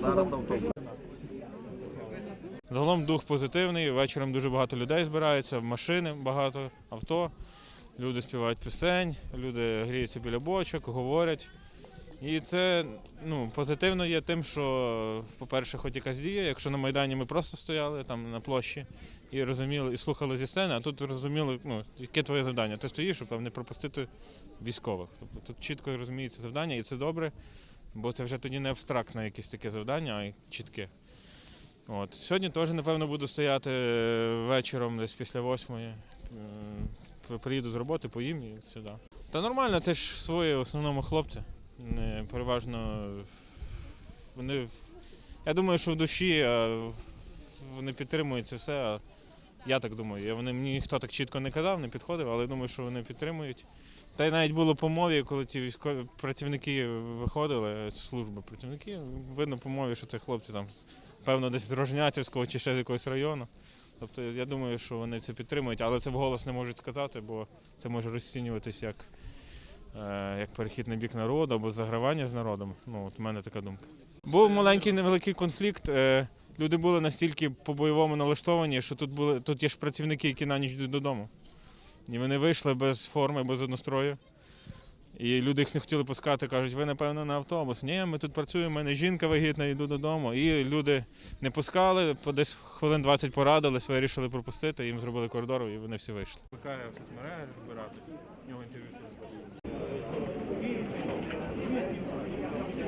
Зараз автобус. Загалом дух позитивний. Вечором дуже багато людей збирається, машини багато, авто. Люди співають пісень, люди гріються біля бочок, говорять. І це ну, позитивно є тим, що, по-перше, хоч якась дія. Якщо на Майдані ми просто стояли там на площі і розуміли, і слухали зі сцени, а тут розуміли, ну, яке твоє завдання. Ти стоїш, щоб не пропустити військових. Тобто тут чітко розуміється завдання, і це добре, бо це вже тоді не абстрактне якесь таке завдання, а чітке. От. Сьогодні теж, напевно, буду стояти е, вечором, десь після восьмої. Е, Приїду з роботи, поїм і сюди. Та нормально, це ж свої в основному хлопці. Переважно вони. Я думаю, що в душі вони підтримують це все. Я так думаю. Вони, мені ніхто так чітко не казав, не підходив, але я думаю, що вони підтримують. Та й навіть було по мові, коли ті військові працівники виходили, з служби працівники, видно по мові, що це хлопці там, певно, десь з Рожнятівського чи ще з якогось району. Тобто я думаю, що вони це підтримують, але це вголос не можуть сказати, бо це може розцінюватись як, як перехід на бік народу або загравання з народом. Ну, от в мене така думка. Був маленький невеликий конфлікт. Е, люди були настільки по-бойовому налаштовані, що тут були тут є ж працівники, які на ніч йдуть додому. І вони вийшли без форми, без однострою. І люди їх не хотіли пускати, кажуть, ви, напевно, на автобус. Ні, ми тут працюємо, в мене жінка вагітна, йду додому. І люди не пускали, по десь хвилин 20 порадились, вирішили пропустити, їм зробили коридор, і вони всі вийшли. Викає в соцмережі збирати, в нього інтерв'ю